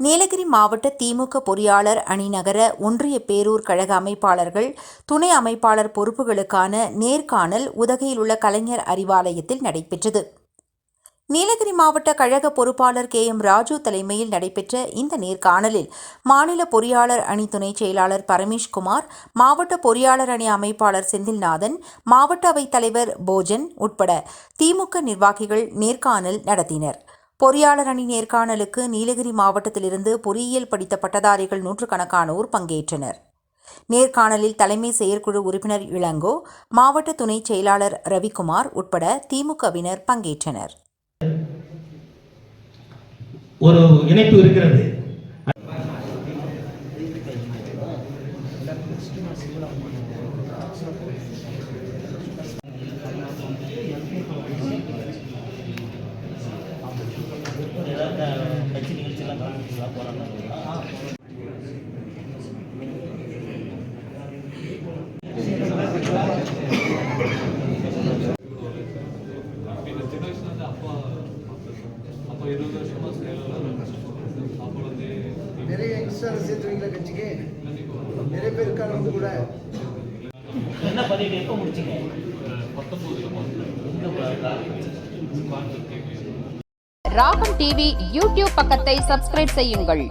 நீலகிரி மாவட்ட திமுக பொறியாளர் அணி நகர ஒன்றிய பேரூர் கழக அமைப்பாளர்கள் துணை அமைப்பாளர் பொறுப்புகளுக்கான நேர்காணல் உதகையில் உள்ள கலைஞர் அறிவாலயத்தில் நடைபெற்றது. நீலகிரி மாவட்ட கழக பொறுப்பாளர் கே எம் ராஜு தலைமையில் நடைபெற்ற இந்த நேர்காணலில் மாநில பொறியாளர் அணி துணை செயலாளர் பரமேஷ்குமார் மாவட்ட பொறியாளர் அணி அமைப்பாளர் செந்தில்நாதன் மாவட்ட அவைத் தலைவர் போஜன் உட்பட திமுக நிர்வாகிகள் நேர்காணல் நடத்தினர். பொறியாளர் அணி நேர்காணலுக்கு நீலகிரி மாவட்டத்திலிருந்து பொறியியல் படித்த பட்டதாரிகள் நூற்றுக்கணக்கானோர் பங்கேற்றனர். நேர்காணலில் தலைமை செயற்குழு உறுப்பினர் இளங்கோ மாவட்ட துணை செயலாளர் ரவிக்குமார் உட்பட திமுகவினர் பங்கேற்றனர். ஒரு இணைப்பு இருக்கிறது. இருபது அப்போ வந்து நிறைய யங்ஸ்டர் சேர்த்துருவீங்களா கட்சிக்கு? நிறைய பேர் இருக்காங்க வந்து கூட? என்ன பதிவு எப்போ முடிச்சீங்க? ராகம் டிவி யூடியூப் பக்கத்தை சப்ஸ்கிரைப் செய்யுங்கள்.